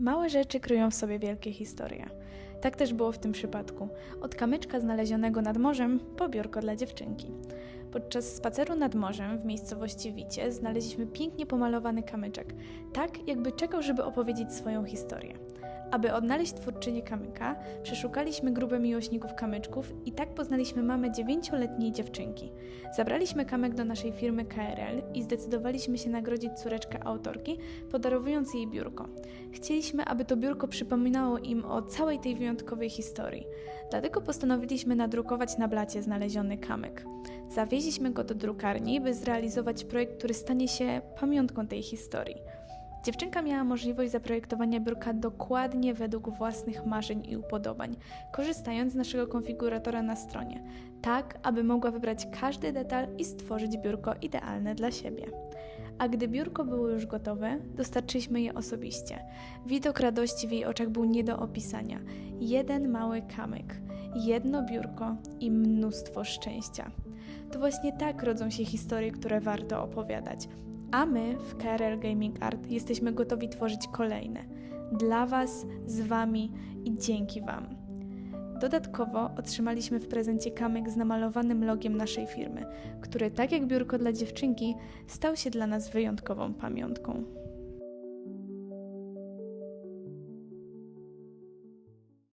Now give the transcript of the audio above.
Małe rzeczy kryją w sobie wielkie historie. Tak też było w tym przypadku. Od kamyczka znalezionego nad morzem po biurko dla dziewczynki. Podczas spaceru nad morzem w miejscowości Wicie znaleźliśmy pięknie pomalowany kamyczek, tak jakby czekał, żeby opowiedzieć swoją historię. Aby odnaleźć twórczynię kamyka, przeszukaliśmy grupę miłośników kamyczków i tak poznaliśmy mamę dziewięcioletniej dziewczynki. Zabraliśmy kamyk do naszej firmy KRL i zdecydowaliśmy się nagrodzić córeczkę autorki, podarowując jej biurko. Chcieliśmy, aby to biurko przypominało im o całej tej wyjątkowej historii. Dlatego postanowiliśmy nadrukować na blacie znaleziony kamyk. Zawieźliśmy go do drukarni, by zrealizować projekt, który stanie się pamiątką tej historii. Dziewczynka miała możliwość zaprojektowania biurka dokładnie według własnych marzeń i upodobań, korzystając z naszego konfiguratora na stronie, tak aby mogła wybrać każdy detal i stworzyć biurko idealne dla siebie. A gdy biurko było już gotowe, dostarczyliśmy je osobiście. Widok radości w jej oczach był nie do opisania. Jeden mały kamyk, jedno biurko i mnóstwo szczęścia. To właśnie tak rodzą się historie, które warto opowiadać. A my w KRL Gaming Art jesteśmy gotowi tworzyć kolejne. Dla Was, z Wami i dzięki Wam. Dodatkowo otrzymaliśmy w prezencie kamyk z namalowanym logiem naszej firmy, który, tak jak biurko dla dziewczynki, stał się dla nas wyjątkową pamiątką.